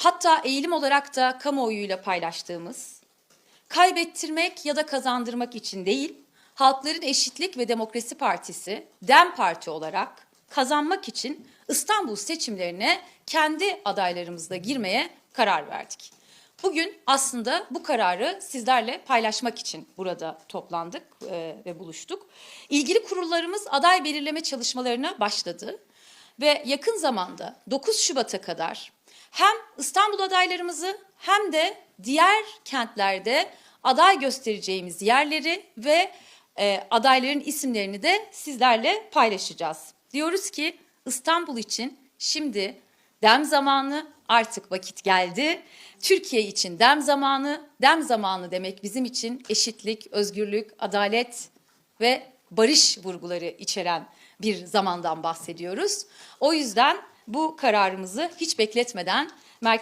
hatta eğilim olarak da kamuoyuyla paylaştığımız kaybettirmek ya da kazandırmak için değil, Halkların Eşitlik ve Demokrasi Partisi, DEM Parti olarak kazanmak için İstanbul seçimlerine kendi adaylarımızla girmeye karar verdik. Bugün aslında bu kararı sizlerle paylaşmak için burada toplandık e, ve buluştuk. İlgili kurullarımız aday belirleme çalışmalarına başladı ve yakın zamanda 9 Şubat'a kadar hem İstanbul adaylarımızı hem de diğer kentlerde aday göstereceğimiz yerleri ve e, adayların isimlerini de sizlerle paylaşacağız. Diyoruz ki İstanbul için şimdi dem zamanı artık vakit geldi. Türkiye için dem zamanı, dem zamanı demek bizim için eşitlik, özgürlük, adalet ve barış vurguları içeren bir zamandan bahsediyoruz. O yüzden bu kararımızı hiç bekletmeden merkez